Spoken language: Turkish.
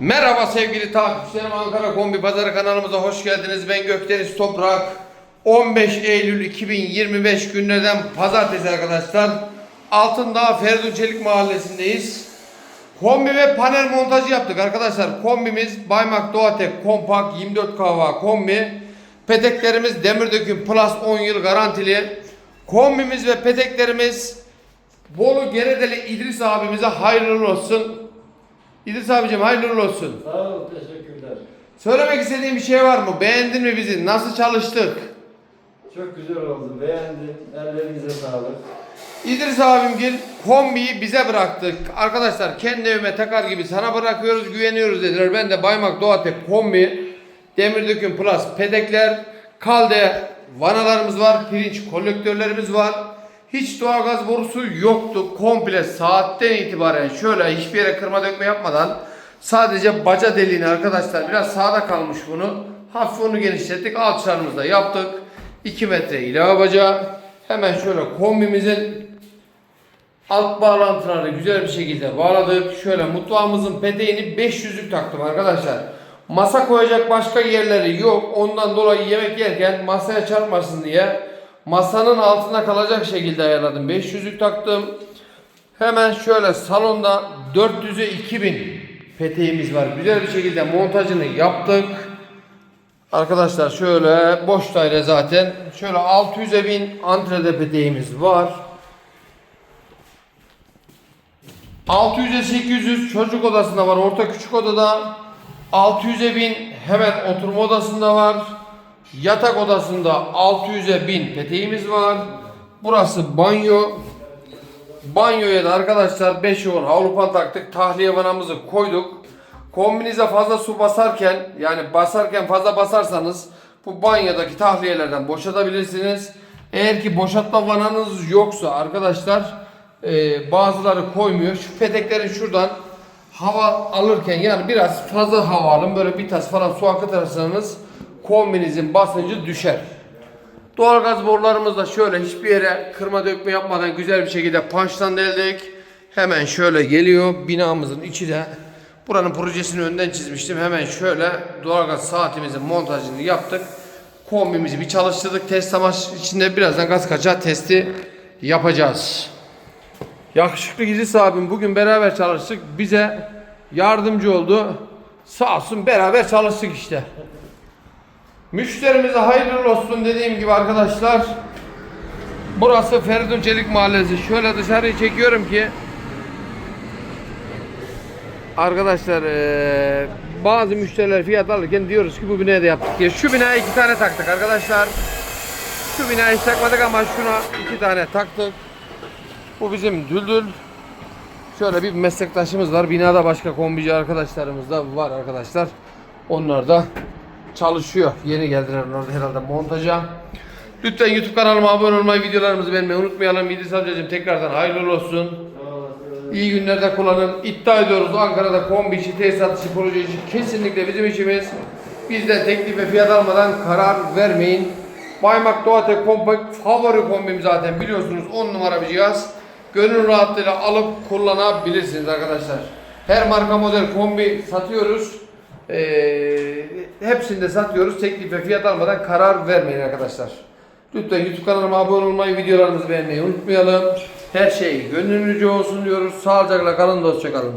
Merhaba sevgili takipçilerim Ankara Kombi Pazarı kanalımıza hoş geldiniz. Ben Gökdeniz Toprak. 15 Eylül 2025 günlerden pazartesi arkadaşlar. Altındağ Feridun Çelik mahallesindeyiz. Kombi ve panel montajı yaptık arkadaşlar. Kombimiz Baymak Doğatek Kompak 24 kava kombi. Peteklerimiz demir döküm plus 10 yıl garantili. Kombimiz ve peteklerimiz Bolu Geredeli İdris abimize hayırlı olsun. İdris abicim hayırlı olsun. Sağ ol, teşekkürler. Söylemek istediğin bir şey var mı? Beğendin mi bizi? Nasıl çalıştık? Çok güzel oldu, beğendim. Ellerinize sağlık. İdris abimgil kombiyi bize bıraktık. Arkadaşlar kendi evime takar gibi sana bırakıyoruz, güveniyoruz dediler. Ben de Baymak Doğatek kombi, demir döküm plus pedekler, kalde vanalarımız var, pirinç kolektörlerimiz var. Hiç doğalgaz borusu yoktu. Komple saatten itibaren şöyle hiçbir yere kırma dökme yapmadan sadece baca deliğini arkadaşlar biraz sağda kalmış bunu. Hafif onu genişlettik. Alçılarımızda yaptık. 2 metre ilave bacağı. Hemen şöyle kombimizin alt bağlantıları güzel bir şekilde bağladık. Şöyle mutfağımızın peteğini 500'lük taktım arkadaşlar. Masa koyacak başka yerleri yok. Ondan dolayı yemek yerken masaya çarpmasın diye masanın altına kalacak şekilde ayarladım. 500'lük taktım. Hemen şöyle salonda 400'e 2000 peteğimiz var. Güzel bir şekilde montajını yaptık. Arkadaşlar şöyle boş daire zaten. Şöyle 600'e 1000 antrede peteğimiz var. 600'e 800 çocuk odasında var. Orta küçük odada 600'e 1000 hemen oturma odasında var. Yatak odasında 600'e 1000 peteğimiz var. Burası banyo. Banyoya da arkadaşlar 5 yoğun havlupan taktık. Tahliye vanamızı koyduk. Kombinize fazla su basarken yani basarken fazla basarsanız bu banyodaki tahliyelerden boşaltabilirsiniz. Eğer ki boşaltma vananız yoksa arkadaşlar e, bazıları koymuyor. Şu peteklerin şuradan hava alırken yani biraz fazla hava alın böyle bir tas falan su akıtırsanız kombinizin basıncı düşer. Doğalgaz borularımız da şöyle hiçbir yere kırma dökme yapmadan güzel bir şekilde punchlandirdik. Hemen şöyle geliyor binamızın içi de. Buranın projesini önden çizmiştim. Hemen şöyle doğalgaz saatimizin montajını yaptık. Kombimizi bir çalıştırdık. Test amaç içinde birazdan gaz kaçağı testi yapacağız. Yakışıklı İdris abim bugün beraber çalıştık. Bize yardımcı oldu. Sağ olsun beraber çalıştık işte. Müşterimize hayırlı olsun dediğim gibi arkadaşlar. Burası Feridun Çelik Mahallesi. Şöyle dışarıyı çekiyorum ki Arkadaşlar bazı müşteriler fiyat alırken diyoruz ki bu binaya da yaptık diye. Şu binaya iki tane taktık arkadaşlar. Şu binaya hiç takmadık ama şuna iki tane taktık. Bu bizim düldül. Şöyle bir meslektaşımız var. Binada başka kombici arkadaşlarımız da var arkadaşlar. Onlar da çalışıyor. Yeni geldiler herhalde montaja. Lütfen YouTube kanalıma abone olmayı, videolarımızı beğenmeyi unutmayalım. İdris amcacığım tekrardan hayırlı olsun. İyi günlerde kullanın. İddia ediyoruz Ankara'da kombi işi, tesisat işi, proje işi kesinlikle bizim işimiz. Bizden teklif ve fiyat almadan karar vermeyin. Baymak Doğatek Compact favori kombim zaten biliyorsunuz 10 numara bir cihaz. Gönül rahatlığıyla alıp kullanabilirsiniz arkadaşlar. Her marka model kombi satıyoruz. Ee, hepsini de satıyoruz. Teklif ve fiyat almadan karar vermeyin arkadaşlar. Lütfen YouTube kanalıma abone olmayı, videolarımızı beğenmeyi unutmayalım. Her şey gönlünüzce olsun diyoruz. Sağlıcakla kalın, hoşça kalın.